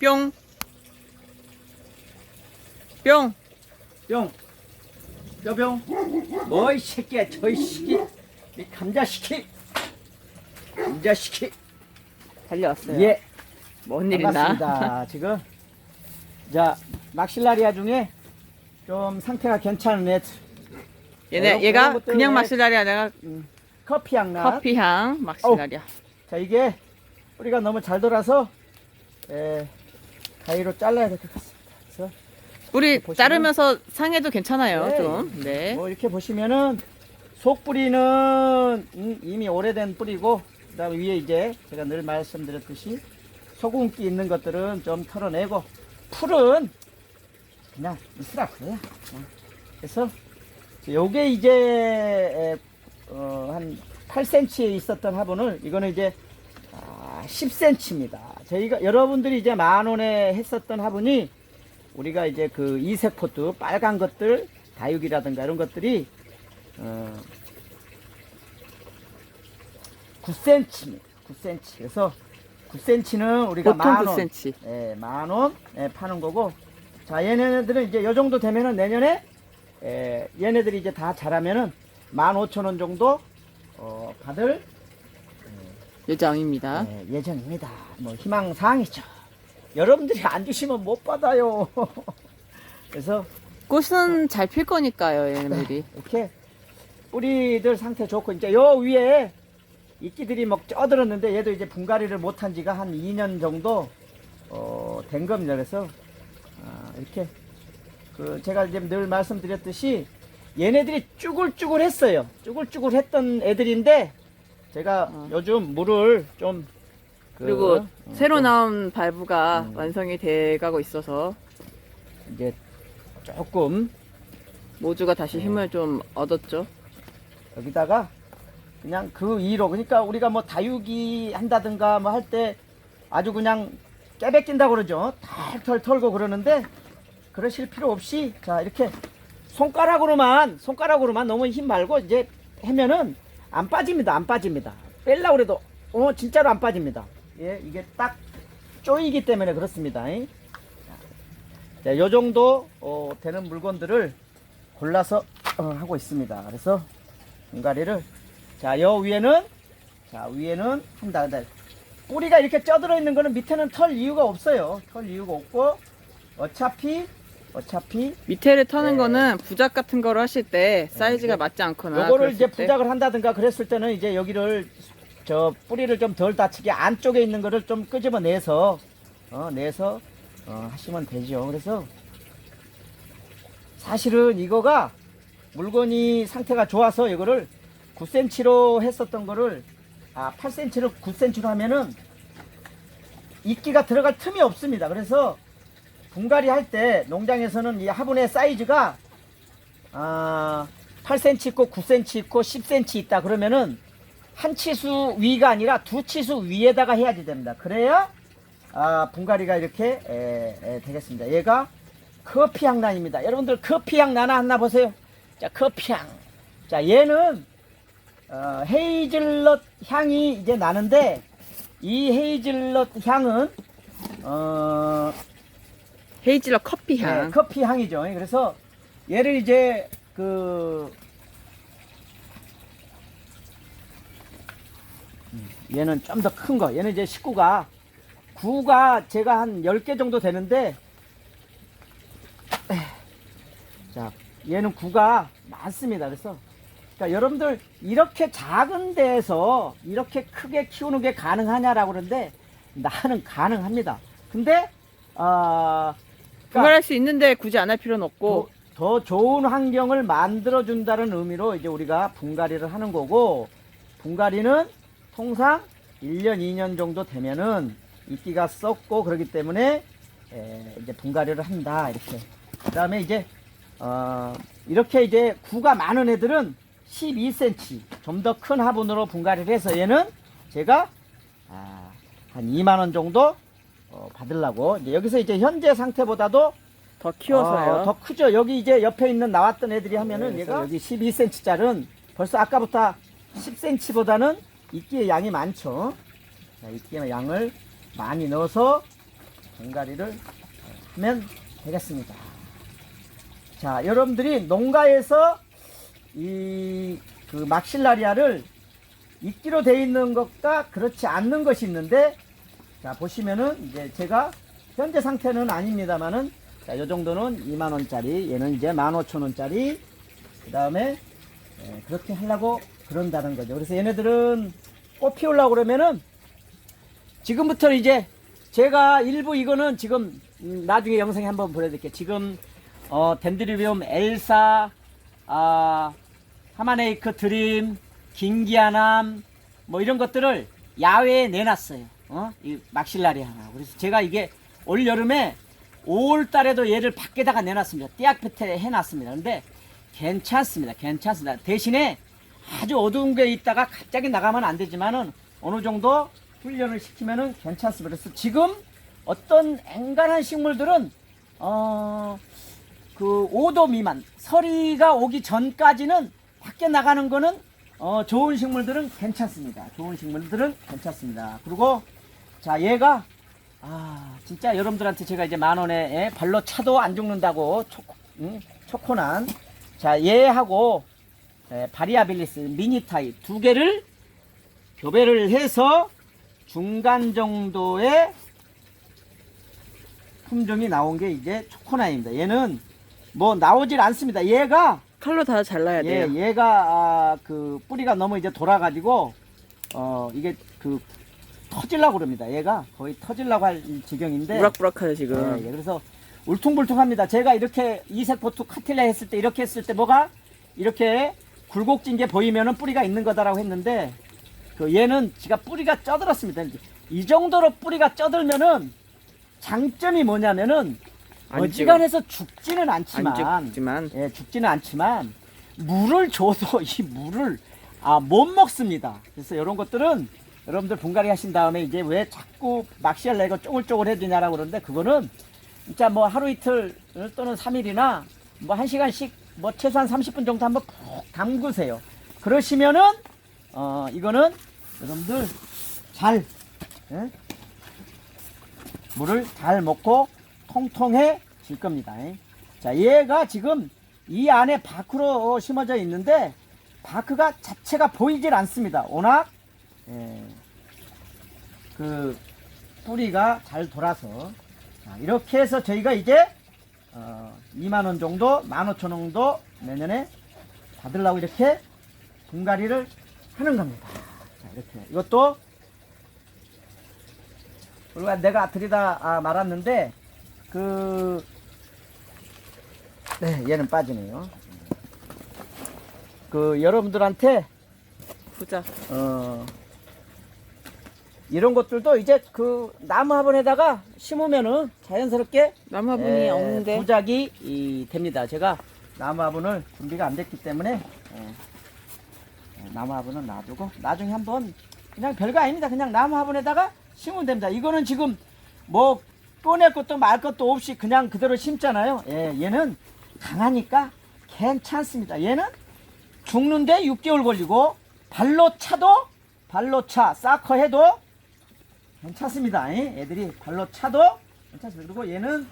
뿅. 뿅. 뿅. 뼈병. 뭐 이 새끼야, 저이 새끼. 이 감자 시키. 감자 시키. 달려왔어요. 예. 뭔 일이나. 반갑습니다. 지금 자 막실라리아 중에 좀 상태가 괜찮은 애 얘네 이런- 얘가 이런 것들 그냥 왜- 막실라리아 내가 커피 향나. 커피 향 막실라리아. 자 이게 뿌리가 너무 잘 돌아서 에, 가위로 잘라야 될 것 같습니다. 그래서 우리 보시면- 자르면서 상해도 괜찮아요. 네. 좀. 네. 뭐 이렇게 보시면은 속 뿌리는 음, 이미 오래된 뿌리고 그다음에 위에 이제 제가 늘 말씀드렸듯이 소금기 있는 것들은 좀 털어내고 풀은 그냥 있으라 그래요. 그냥. 그래서 요게 이제 에, 어, 한 8cm에 있었던 화분을 이거는 이제 아, 10cm입니다. 저희가 여러분들이 이제 만 원에 했었던 화분이 우리가 이제 그 이색 포트 빨간 것들 다육이라든가 이런 것들이 어, 9cm입니다. 9cm. 그래서 9cm는 우리가 보통 만 원, 9cm. 예, 만 원, 예, 파는 거고. 자, 얘네들은 이제 요 정도 되면은 내년에 예, 얘네들이 이제 다 자라면은 15,000원 정도 어, 받을 예정입니다. 예, 예정입니다. 뭐 희망 사항이죠. 여러분들이 안 주시면 못 받아요. 그래서 꽃은 잘 필 거니까요, 얘네들이. 이렇게 뿌리들 상태 좋고 이제 요 위에 이끼들이 막 쪄들었는데 얘도 이제 분갈이를 못한 지가 한 2년 정도 어, 된 겁니다. 그래서 아, 이렇게 그 제가 이제 늘 말씀드렸듯이 얘네들이 쭈글쭈글했어요. 쭈글쭈글했던 애들인데 제가 어. 요즘 물을 좀 그, 그리고 어, 새로 좀 나온 발부가 음. 완성이 돼 가고 있어서 이제 조금 모주가 다시 네. 힘을 좀 얻었죠. 여기다가 그냥 그 위로 그러니까 우리가 뭐 다육이 한다든가 뭐 할 때 아주 그냥 깨베낀다 그러죠 털털 털고 그러는데 그러실 필요 없이 자 이렇게 손가락으로만 손가락으로만 너무 힘 말고 이제 하면은 안 빠집니다 안 빠집니다 뺄라 그래도 어 진짜로 안 빠집니다 예 이게 딱 쪼이기 때문에 그렇습니다 이. 자, 요 정도 어, 되는 물건들을 골라서 어, 하고 있습니다 그래서 분갈이를 자, 요 위에는 자, 위에는 한다. 뿌리가 이렇게 쪄들어 있는 거는 밑에는 털 이유가 없어요. 털 이유가 없고 어차피 어차피 밑에를 터는 네. 거는 부작 같은 거로 하실 때 사이즈가 네. 맞지 않거나 요거를 그랬을 이제 때 부작을 한다든가 그랬을 때는 이제 여기를 저 뿌리를 좀 덜 다치게 안쪽에 있는 거를 좀 끄집어 내서 어, 내서 어, 하시면 되죠. 그래서 사실은 이거가 물건이 상태가 좋아서 이거를 9cm로 했었던 거를 아 8cm로 9cm로 하면은 이끼가 들어갈 틈이 없습니다. 그래서 분갈이 할 때 농장에서는 이 화분의 사이즈가 아 8cm 있고 9cm 있고 10cm 있다 그러면은 한 치수 위가 아니라 두 치수 위에다가 해야지 됩니다. 그래야 아 분갈이가 이렇게 에, 에, 되겠습니다. 얘가 커피 향 난입니다. 여러분들 커피 향 나나 하나 보세요. 자 커피 향. 자 얘는 어, 헤이즐넛 향이 이제 나는데 이 헤이즐넛 향은 어, 헤이즐넛 커피 향. 네, 커피 향이죠. 그래서 얘를 이제 그 음, 얘는 좀 더 큰 거. 얘는 이제 식구가 구가 제가 한 10개 정도 되는데 자, 얘는 구가 많습니다. 그래서 그러니까 여러분들 이렇게 작은 데에서 이렇게 크게 키우는 게 가능하냐라고 그러는데 나는 가능합니다. 근데 어, 분갈할 수 있는데 굳이 안 할 필요는 없고 더, 더 좋은 환경을 만들어 준다는 의미로 이제 우리가 분갈이를 하는 거고 분갈이는 통상 1년 2년 정도 되면은 이끼가 썩고 그러기 때문에 에, 이제 분갈이를 한다 이렇게. 그다음에 이제 어, 이렇게 이제 구가 많은 애들은 12cm 좀 더 큰 화분으로 분갈이를 해서 얘는 제가 아, 한 2만 원 정도 어, 받으려고 이제 여기서 이제 현재 상태보다도 더 키워서요. 어, 더 크죠. 여기 이제 옆에 있는 나왔던 애들이 하면은 네, 얘가 여기 12cm짜리는 벌써 아까부터 10cm보다는 이끼의 양이 많죠. 자, 이끼의 양을 많이 넣어서 분갈이를 하면 되겠습니다. 자, 여러분들이 농가에서 이 그 막실라리아를 이끼로 돼 있는 것과 그렇지 않는 것이 있는데 자, 보시면은 이제 제가 현재 상태는 아닙니다만은 자, 요 정도는 2만 원짜리, 얘는 이제 15,000원짜리. 그 다음에 예, 그렇게 하려고 그런다는 거죠. 그래서 얘네들은 꽃 피우려고 그러면은 지금부터 이제 제가 일부 이거는 지금 음, 나중에 영상에 한번 보여드릴게요. 지금 어, 덴드리비움 엘사, 아, 하마네이크 드림, 긴기아남 뭐 이런 것들을 야외에 내놨어요. 어? 이 막실라리 하나. 그래서 제가 이게 올 여름에 5월 달에도 얘를 밖에다가 내놨습니다. 띠약볕에 해놨습니다. 근데 괜찮습니다. 괜찮습니다. 대신에 아주 어두운 게 있다가 갑자기 나가면 안 되지만은 어느 정도 훈련을 시키면은 괜찮습니다. 그래서 지금 어떤 앵간한 식물들은 어, 그 5도 미만 서리가 오기 전까지는 밖에 나가는 거는 어, 좋은 식물들은 괜찮습니다. 좋은 식물들은 괜찮습니다. 그리고 자 얘가 아 진짜 여러분들한테 제가 이제 만 원에 예, 발로 차도 안 죽는다고 초코, 응? 초코난 자 얘하고 예, 바리아빌리스 미니 타입 두 개를 교배를 해서 중간 정도의 품종이 나온 게 이제 초코나입니다. 얘는 뭐 나오질 않습니다. 얘가 칼로 다 잘라야 예, 돼요. 얘가 아, 그 뿌리가 너무 이제 돌아가지고 어 이게 그 터질라고 그럽니다. 얘가 거의 터질라고 할 지경인데 부락부락하죠 지금. 예, 예, 그래서 울퉁불퉁합니다. 제가 이렇게 이색 보투 카틸라 했을 때 이렇게 했을 때 뭐가 이렇게 굴곡진 게 보이면은 뿌리가 있는 거다라고 했는데 그 얘는 지가 뿌리가 쪄들었습니다. 이 정도로 뿌리가 쪄들면은 장점이 뭐냐면은 안 어지간해서 죽지는 안 않지만 죽지만 예, 죽지는 않지만 물을 줘도 이 물을 아, 못 먹습니다. 그래서 이런 것들은 여러분들 분갈이 하신 다음에 이제 왜 자꾸 막시알 내고 쪼글쪼글 해주냐라고 그러는데 그거는 진짜 뭐 하루 이틀 또는 3일이나 뭐 1시간씩 뭐 최소한 30분 정도 한번 푹 담그세요. 그러시면은 어 이거는 여러분들 잘 예? 물을 잘 먹고 통통해질 겁니다. 예. 자, 얘가 지금 이 안에 바크로 심어져 있는데 바크가 자체가 보이질 않습니다. 워낙 예, 그 뿌리가 잘 돌아서 자, 이렇게 해서 저희가 이제 어, 2만 원 정도, 15,000원 정도 내년에 받으려고 이렇게 분갈이를 하는 겁니다. 자, 이렇게 이것도 우리가 내가 드리다 아, 말았는데 그 네, 얘는 빠지네요. 그 여러분들한테 부자. 어 이런 것들도 이제 그 나무 화분에다가 심으면은 자연스럽게 나무 화분이 에, 없는데 부작이 이, 됩니다. 제가 나무 화분을 준비가 안 됐기 때문에 에, 에, 나무 화분은 놔두고 나중에 한번 그냥 별거 아닙니다. 그냥 나무 화분에다가 심으면 됩니다. 이거는 지금 뭐 꺼낼 것도 말 것도 없이 그냥 그대로 심잖아요. 예, 얘는 강하니까 괜찮습니다. 얘는 죽는데 6개월 걸리고 발로 차도 발로 차 사커 해도 괜찮습니다. 예? 애들이 발로 차도 괜찮습니다. 그리고 얘는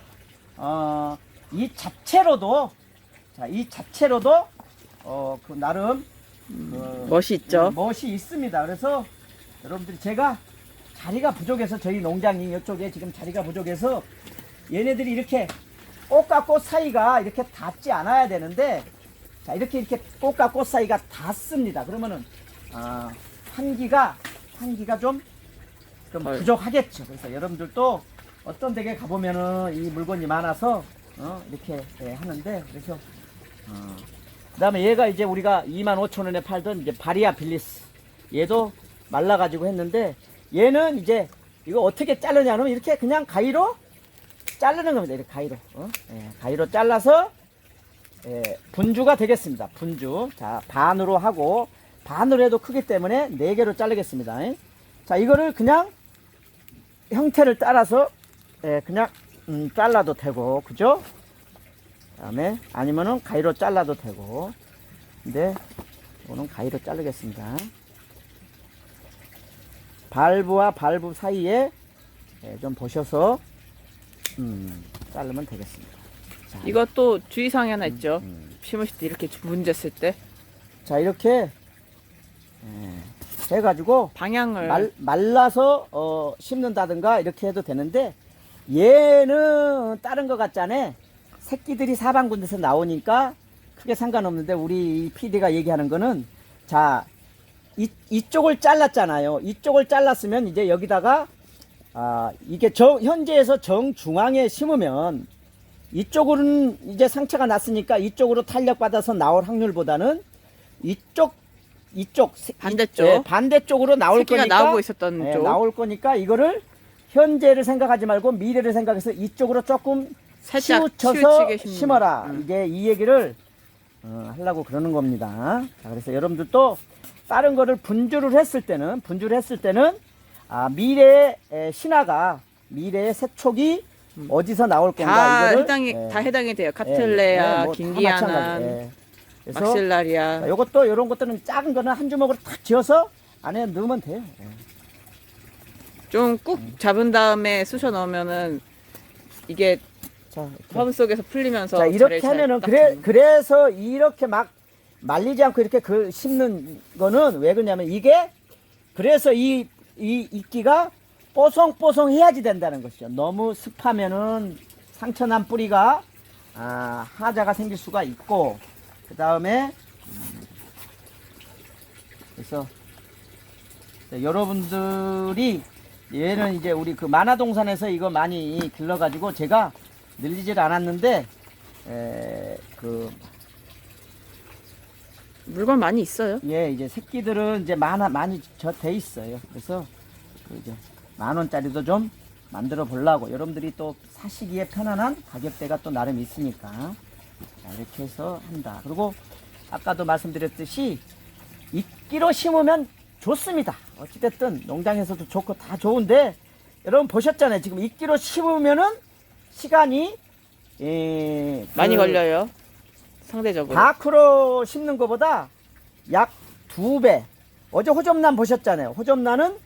어, 이 자체로도 자, 이 자체로도 어, 그 나름 그 멋이 있죠. 네, 멋이 있습니다. 그래서 여러분들이 제가 자리가 부족해서 저희 농장이 이쪽에 지금 자리가 부족해서 얘네들이 이렇게 꽃과 꽃 사이가 이렇게 닿지 않아야 되는데 자 이렇게 이렇게 꽃과 꽃 사이가 닿습니다. 그러면은 아, 환기가 환기가 좀, 좀 헐. 부족하겠죠. 그래서 여러분들도 어떤 댁에 가보면은 이 물건이 많아서 어, 이렇게 예, 하는데 그래서 어, 그다음에 얘가 이제 우리가 2만 5천 원에 팔던 이제 바리아 빌리스 얘도 말라가지고 했는데 얘는 이제 이거 어떻게 자르냐면 이렇게 그냥 가위로 자르는 겁니다. 이렇게 가위로 어? 예, 가위로 잘라서 예, 분주가 되겠습니다. 분주 자 반으로 하고 반으로 해도 크기 때문에 네 개로 자르겠습니다. 예. 자 이거를 그냥 형태를 따라서 예, 그냥 음, 잘라도 되고 그죠? 다음에 아니면은 가위로 잘라도 되고 근데 이거는 가위로 자르겠습니다 발부와 발부 사이에 예, 좀 보셔서 음, 자르면 되겠습니다. 자, 이것도 주의사항이 하나 있죠. 음. 심으실 때 이렇게 문졌을 때자 이렇게 예, 해가지고 방향을 말, 말라서 어, 심는다든가 이렇게 해도 되는데 얘는 다른 것 같잖아. 새끼들이 사방군데서 나오니까 크게 상관없는데 우리 PD가 얘기하는 거는 자 이, 이쪽을 잘랐잖아요. 이쪽을 잘랐으면 이제 여기다가 아 이게 정, 현재에서 정중앙에 심으면 이쪽으로는 이제 상처가 났으니까 이쪽으로 탄력 받아서 나올 확률보다는 이쪽 이쪽 세- 반대쪽. 예, 반대쪽으로 나올 거니까 나오고 있었던 예, 쪽 나올 거니까 이거를 현재를 생각하지 말고 미래를 생각해서 이쪽으로 조금 치우쳐서 심어라. 거. 음. 이제 이 얘기를 어, 하려고 그러는 겁니다. 자, 그래서 여러분들도 다른 거를 분주를 했을 때는 분주를 했을 때는 아, 미래의 에, 신화가 미래의 세촉이 어디서 나올 건가 음. 다 이거를 해당이 예, 다 해당이 돼요. 예, 카틀레아, 예, 긴기아난, 마찬가지. 예. 막실라리아. 자, 요것도 이런 것들은 작은 거는 한 주먹으로 탁 쥐어서 안에 넣으면 돼요. 예. 좀꾹 잡은 다음에 쑤셔 넣으면은 이게 자, 이렇게. 허브 속에서 풀리면서 자 이렇게 하면은 딱 그래. 그래서 이렇게 막 말리지 않고 이렇게 그 심는 거는 왜 그러냐면 이게 그래서 이 이 이끼가 뽀송뽀송 해야지 된다는 것이죠. 너무 습하면은 상처난 뿌리가 아, 하자가 생길 수가 있고 그 다음에 그래서 자, 여러분들이 얘는 이제 우리 그 만화동산에서 이거 많이 길러가지고 제가 늘리질 않았는데 에, 그, 물건 많이 있어요. 예, 이제 새끼들은 이제 많아, 많이 저 돼 있어요. 그래서, 그 이제, 만 원짜리도 좀 만들어 보려고. 여러분들이 또 사시기에 편안한 가격대가 또 나름 있으니까. 자, 이렇게 해서 한다. 그리고, 아까도 말씀드렸듯이, 이끼로 심으면 좋습니다. 어찌됐든, 농장에서도 좋고 다 좋은데, 여러분 보셨잖아요. 지금 이끼로 심으면은, 시간이, 예, 많이 그 걸려요. 상대적으로. 다크로 심는 것보다 약 두 배. 어제 호접란 보셨잖아요. 호접란은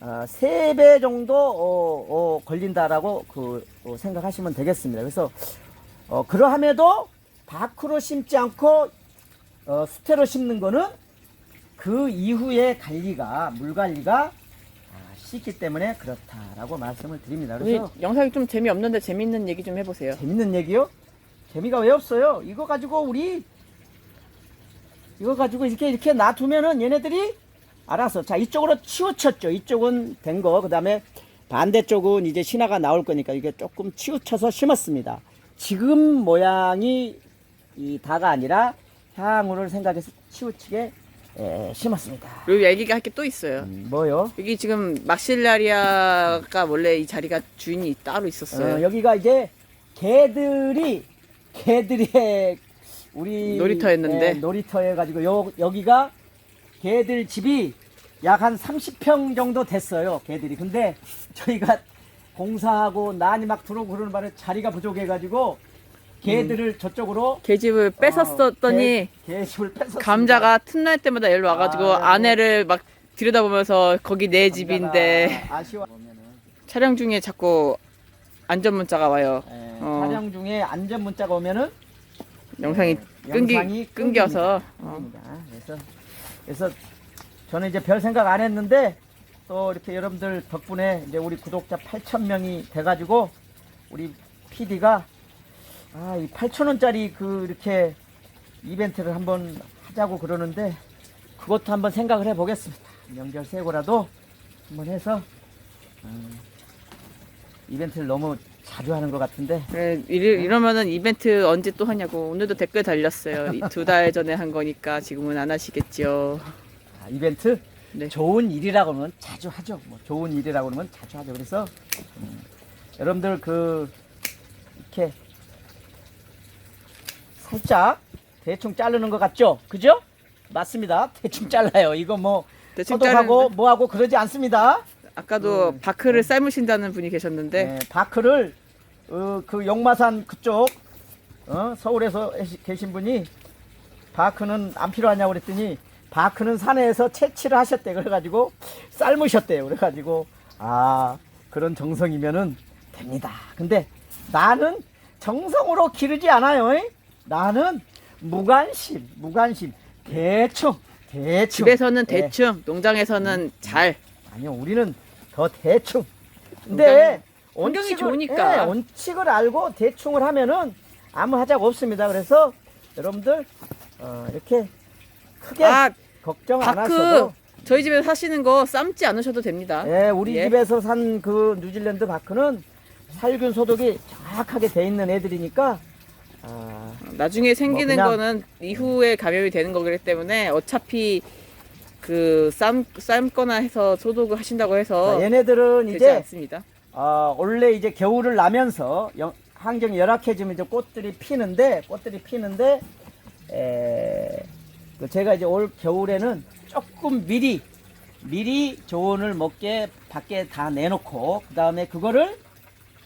어, 세배 정도 어, 어, 걸린다라고 그 어, 생각하시면 되겠습니다. 그래서 어, 그러함에도 다크로 심지 않고 어, 수태로 심는 거는 그 이후에 관리가 물 관리가 아, 쉽기 때문에 그렇다라고 말씀을 드립니다. 우리 그래서 영상이 좀 재미없는데 재밌는 얘기 좀 해보세요. 재밌는 얘기요? 재미가 왜 없어요? 이거 가지고 우리 이거 가지고 이렇게 이렇게 놔두면은 얘네들이 알아서 자 이쪽으로 치우쳤죠. 이쪽은 된 거. 그다음에 반대쪽은 이제 신화가 나올 거니까 이게 조금 치우쳐서 심었습니다. 지금 모양이 이 다가 아니라 향후를 생각해서 치우치게 에, 심었습니다. 그리고 얘기가 할 게 또 있어요. 음, 뭐요? 여기 지금 막실라리아가 원래 이 자리가 주인이 따로 있었어요. 어, 여기가 이제 개들이 개들의 우리 놀이터였는데. 예, 놀이터에 가지고 요 여기가 개들 집이 약 한 30평 정도 됐어요. 개들이. 근데 저희가 공사하고 난이 막 들어오고 그러는 바람에 자리가 부족해 가지고 개들을 저쪽으로 개집을 뺏었었더니 개, 개 집을 뺏었습니다. 감자가 틈날 때마다 일로 와가지고 아이고. 아 내를 막 들여다보면서 거기 내 집인데 감자가 아쉬워. 보면은, 촬영 중에 자꾸 안전 문자가 와요. 예, 어. 촬영 중에 안전 문자가 오면은 영상이 네, 끊기 영상이 끊겨서 어. 끊깁니다. 그래서 그래서 저는 이제 별 생각 안 했는데 또 이렇게 여러분들 덕분에 이제 우리 구독자 8천 명이 돼가지고 우리 PD가 아이 8천 원짜리 그 이렇게 이벤트를 한번 하자고 그러는데 그것도 한번 생각을 해보겠습니다. 명절 세고라도 한번 해서 음, 이벤트를 너무 자주 하는 것 같은데 그래, 이러- 이러 면은 이벤트 언제 또 하냐고 오늘도 댓글 달렸어요. 두 달 전에 한 거니까 지금은 안 하시겠죠. 아, 이벤트 네. 좋은 일이라고 하면 자주 하죠. 뭐 좋은 일이라고 하면 자주 하죠. 그래서 음, 여러분들 그 이렇게 살짝 대충 자르는 것 같죠? 그죠? 맞습니다. 대충 잘라요. 이거 뭐 대충 자르는데 뭐하고 그러지 않습니다. 아까도 음. 바크를 삶으신다는 분이 계셨는데 네, 바크를 어, 그 용마산 그쪽 어, 서울에서 계신 분이 바크는 안 필요하냐고 그랬더니 바크는 산에서 채취를 하셨대 그래가지고 삶으셨대요 그래가지고 아 그런 정성이면은 됩니다 근데 나는 정성으로 기르지 않아요. 이? 나는 무관심, 무관심. 대충, 대충. 집에서는 예. 대충, 농장에서는 잘. 아니요, 우리는 더 대충. 근데 환경이 원칙을- 좋으니까. 예, 원칙을 알고 대충을 하면은 아무 하자가 없습니다. 그래서 여러분들 어, 이렇게 크게 아, 걱정 안 바크 하셔도 저희 집에서 사시는 거 삶지 않으셔도 됩니다. 예, 우리 예. 집에서 산 그 뉴질랜드 바크는 살균 소독이 정확하게 돼 있는 애들이니까 아, 나중에 생기는 뭐 그냥- 거는 이후에 감염이 되는 거기 때문에 어차피 그 삶, 삶거나 해서 소독을 하신다고 해서 자, 얘네들은 되지 이제 않습니다. 어, 원래 이제 겨울을 나면서 영- 환경이 열악해지면 이제 꽃들이 피는데 꽃들이 피는데 에, 그 제가 이제 올 겨울에는 조금 미리 미리 조언을 먹게 밖에 다 내놓고 그 다음에 그거를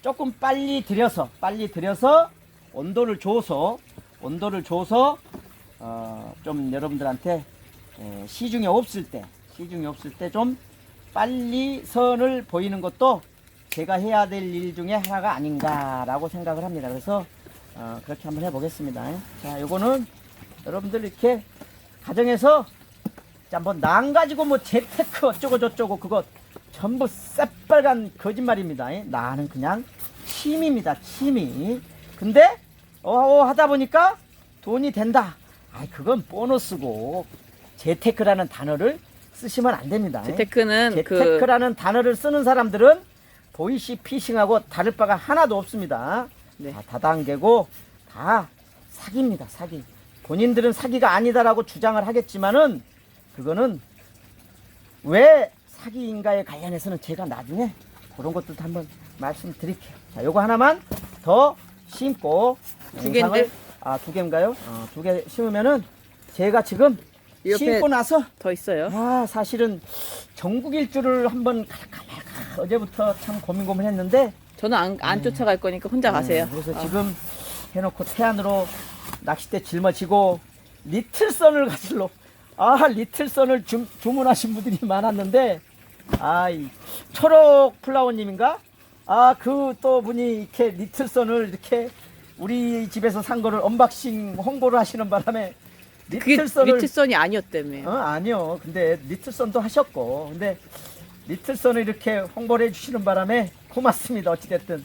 조금 빨리 들여서 빨리 들여서 온도를 줘서 온도를 줘서 어, 좀 여러분들한테 에, 시중에 없을 때 시중에 없을 때 좀 빨리 선을 보이는 것도 제가 해야 될 일 중에 하나가 아닌가라고 생각을 합니다. 그래서 어, 그렇게 한번 해보겠습니다. 자, 요거는 여러분들 이렇게 가정에서 자, 뭐난 가지고 뭐 재테크 어쩌고 저쩌고 그거 전부 새빨간 거짓말입니다. 나는 그냥 취미입니다. 취미. 근데 어, 어 하다 보니까 돈이 된다. 아, 그건 보너스고 재테크라는 단어를 쓰시면 안 됩니다. 재테크는 그 재테크라는 단어를 쓰는 사람들은 보이시 피싱하고 다를 바가 하나도 없습니다. 네. 다 다단계고 다 사기입니다. 사기. 본인들은 사기가 아니다라고 주장을 하겠지만은 그거는 왜 사기인가에 관련해서는 제가 나중에 그런 것들도 한번 말씀드릴게요. 자, 요거 하나만 더 심고 두 개인데? 아, 두 개인가요? 어, 두개 심으면은 제가 지금 이 옆에 심고 나서? 더 있어요. 아 사실은 전국 일주를 한번 말까 어제부터 참 고민 고민했는데 저는 안, 안 쫓아갈 거니까 혼자 가세요. 네, 그래서 아, 지금 해놓고 태안으로 낚싯대 짊어지고 리틀선을 가질러 아 리틀선을 주, 주문하신 분들이 많았는데 아이 초록 플라워님인가? 아 그 또 분이 이렇게 리틀선을 이렇게 우리 집에서 산 거를 언박싱 홍보를 하시는 바람에 그게 리틀선을 리틀선이 아니었다며. 어, 아니요. 근데 리틀선도 하셨고, 근데 리틀선을 이렇게 홍보를 해주시는 바람에 고맙습니다. 어찌됐든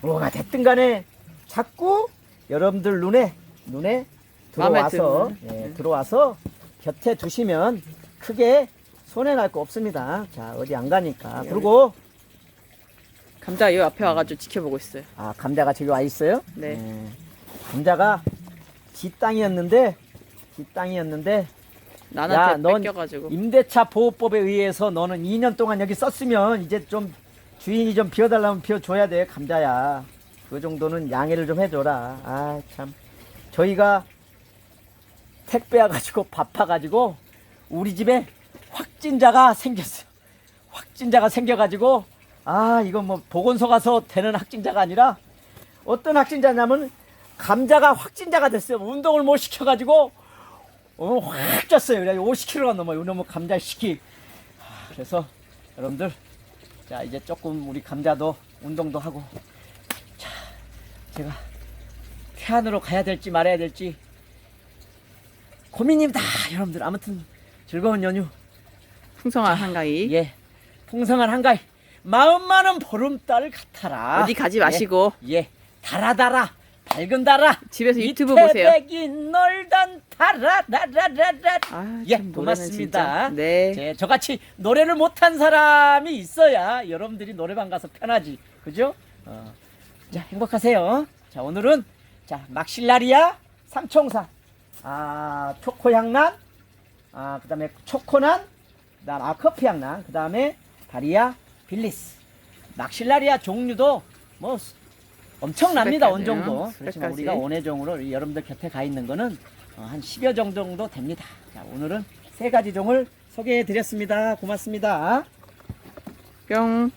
뭐가 됐든 간에 자꾸 여러분들 눈에 눈에 들어와서 드는. 예, 들어와서 곁에 두시면 크게 손해 날 거 없습니다. 자 어디 안 가니까. 예. 그리고 감자 이 앞에 와가지고 지켜보고 있어요. 아 감자가 저기 와 있어요. 네. 예. 감자가 지 땅이었는데 지 땅이었는데 나한테 넌 뺏겨가지고. 임대차 보호법에 의해서 너는 2년 동안 여기 썼으면 이제 좀 주인이 좀 비워달라면 비워줘야 돼 감자야. 그 정도는 양해를 좀 해줘라. 아 참. 저희가 택배 와가지고 바빠가지고 우리 집에 확진자가 생겼어요. 확진자가 생겨가지고 아 이거 뭐 보건소 가서 되는 확진자가 아니라 어떤 확진자냐면 감자가 확진자가 됐어요. 운동을 못 시켜가지고 어, 확 쪘어요. 그래 50kg가 넘어요. 이놈의 감자 시키. 아, 그래서 여러분들 자 이제 조금 우리 감자도 운동도 하고 자 제가 태안으로 가야 될지 말아야 될지 고민입니다. 여러분들 아무튼 즐거운 연휴 풍성한 한가위. 예 풍성한 한가위 마음만은 보름달 같아라. 어디 가지 마시고 예, 예 달아달아 밝은 달아 집에서 유튜브 보세요. 이태백이 널단 달아라라라라 아, 예, 참 노래는 고맙습니다. 진짜. 네. 제, 저같이 노래를 못한 사람이 있어야 여러분들이 노래방 가서 편하지. 그죠? 어. 자, 행복하세요. 자, 오늘은 자, 막실라리아 삼총사. 아, 초코향난. 아, 그다음에 초코난. 그다음 아, 커피향난. 그다음에 다리아 빌리스. 막실라리아 종류도 뭐 엄청납니다. 원종도. 수백 그렇지만. 우리가 원해종으로 여러분들 곁에 가 있는 거는 어, 한 10여 종 정도 됩니다. 자, 오늘은 세 가지 종을 소개해 드렸습니다. 고맙습니다. 뿅.